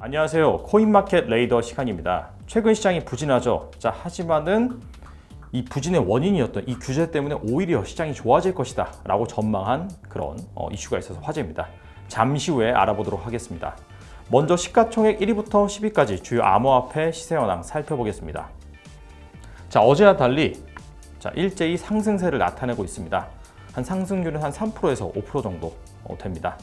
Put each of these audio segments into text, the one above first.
안녕하세요. 코인마켓 레이더 시간입니다. 최근 시장이 부진하죠. 자, 하지만은 이 부진의 원인이었던 이 규제 때문에 오히려 시장이 좋아질 것이다 라고 전망한 그런 어, 이슈가 있어서 화제입니다. 잠시 후에 알아보도록 하겠습니다. 먼저 시가총액 1위부터 10위까지 주요 암호화폐 시세 현황 살펴보겠습니다. 자, 어제와 달리 자, 일제히 상승세를 나타내고 있습니다. 한 상승률은 한 3%에서 5% 정도 어, 됩니다.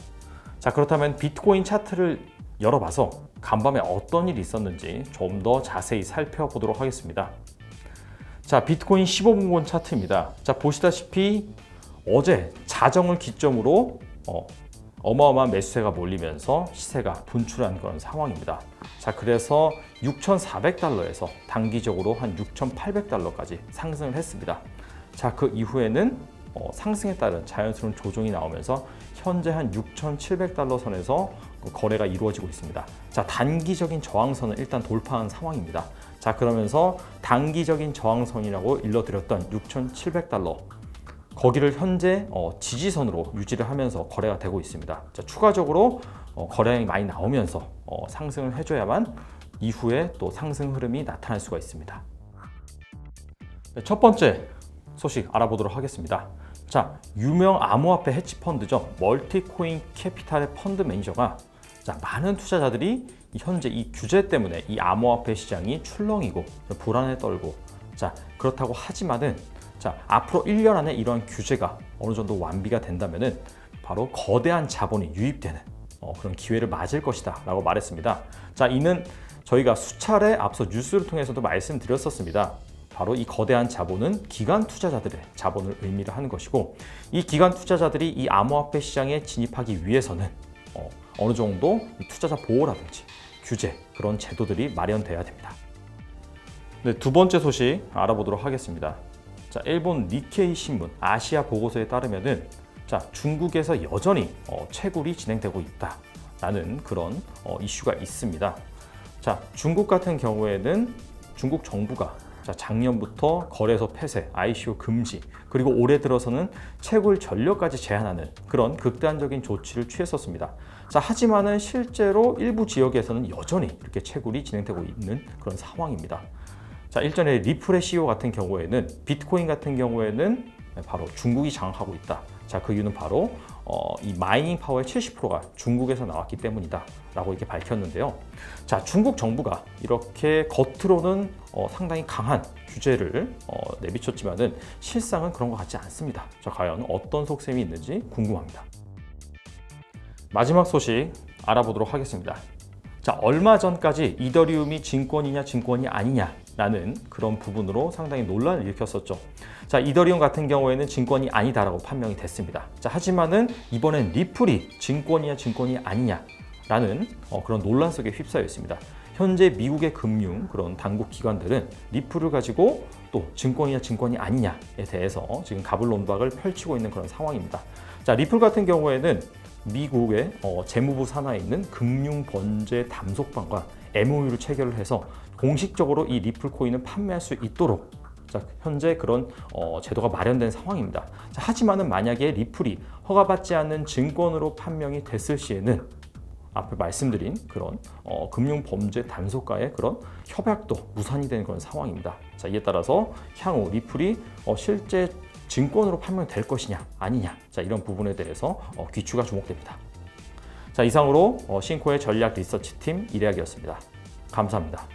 자, 그렇다면 비트코인 차트를 열어봐서 간밤에 어떤 일이 있었는지 좀 더 자세히 살펴보도록 하겠습니다. 자, 비트코인 15분권 차트입니다. 자, 보시다시피 어제 자정을 기점으로 어, 어마어마한 매수세가 몰리면서 시세가 분출한 그런 상황입니다. 자, 그래서 6,400달러에서 단기적으로 한 6,800달러까지 상승을 했습니다. 자, 그 이후에는 어, 상승에 따른 자연스러운 조정이 나오면서 현재 한 6,700달러 선에서 거래가 이루어지고 있습니다. 자, 단기적인 저항선을 일단 돌파한 상황입니다. 자, 그러면서 단기적인 저항선이라고 일러드렸던 6,700달러 거기를 현재 어, 지지선으로 유지를 하면서 거래가 되고 있습니다. 자, 추가적으로 어, 거래량이 많이 나오면서 어, 상승을 해줘야만 이후에 또 상승 흐름이 나타날 수가 있습니다. 네, 첫 번째 소식 알아보도록 하겠습니다. 자, 유명 암호화폐 헤지 펀드죠. 멀티코인 캐피탈의 펀드 매니저가 자, 많은 투자자들이 현재 이 규제 때문에 이 암호화폐 시장이 출렁이고 불안에 떨고 자, 그렇다고 하지만은 자, 앞으로 1년 안에 이러한 규제가 어느 정도 완비가 된다면은 바로 거대한 자본이 유입되는 어, 그런 기회를 맞을 것이다 라고 말했습니다. 자, 이는 저희가 수차례 앞서 뉴스를 통해서도 말씀드렸었습니다. 바로 이 거대한 자본은 기관 투자자들의 자본을 의미를 하는 것이고 이 기관 투자자들이 이 암호화폐 시장에 진입하기 위해서는 어, 어느 정도 투자자 보호라든지 규제 그런 제도들이 마련돼야 됩니다. 네, 두 번째 소식 알아보도록 하겠습니다. 자, 일본 니케이 신문 아시아 보고서에 따르면은 자, 중국에서 여전히 어, 채굴이 진행되고 있다 라는 그런 어, 이슈가 있습니다. 자, 중국 같은 경우에는 중국 정부가 자, 작년부터 거래소 폐쇄, ICO 금지, 그리고 올해 들어서는 채굴 전력까지 제한하는 그런 극단적인 조치를 취했었습니다. 자, 하지만은 실제로 일부 지역에서는 여전히 이렇게 채굴이 진행되고 있는 그런 상황입니다. 자, 일전에 리플의 CEO 같은 경우에는 비트코인 같은 경우에는 바로 중국이 장악하고 있다. 자, 그 이유는 바로 어, 이 마이닝 파워의 70%가 중국에서 나왔기 때문이다 라고 이렇게 밝혔는데요. 자, 중국 정부가 이렇게 겉으로는 어, 상당히 강한 규제를 어, 내비쳤지만은 실상은 그런 것 같지 않습니다. 자, 과연 어떤 속셈이 있는지 궁금합니다. 마지막 소식 알아보도록 하겠습니다. 자, 얼마 전까지 이더리움이 증권이냐 증권이 아니냐 라는 그런 부분으로 상당히 논란을 일으켰었죠. 자, 이더리움 같은 경우에는 증권이 아니다라고 판명이 됐습니다. 자, 하지만은 이번엔 리플이 증권이냐 증권이 아니냐 라는 어, 그런 논란 속에 휩싸여 있습니다. 현재 미국의 금융 그런 당국 기관들은 리플을 가지고 또 증권이냐 증권이 아니냐에 대해서 지금 가불론박을 펼치고 있는 그런 상황입니다. 자, 리플 같은 경우에는 미국의 어, 재무부 산하에 있는 금융 번제 담속반과 MOU를 체결을 해서 공식적으로 이 리플 코인을 판매할 수 있도록 자, 현재 그런 어, 제도가 마련된 상황입니다. 자, 하지만은 만약에 리플이 허가받지 않는 증권으로 판명이 됐을 시에는 앞에 말씀드린 그런 어, 금융 범죄 단속과의 그런 협약도 무산이 되는 그런 상황입니다. 자, 이에 따라서 향후 리플이 어, 실제 증권으로 판명될 것이냐 아니냐 자 이런 부분에 대해서 어, 귀추가 주목됩니다. 자 이상으로 어, 싱코의 전략 리서치 팀 이래학이었습니다. 감사합니다.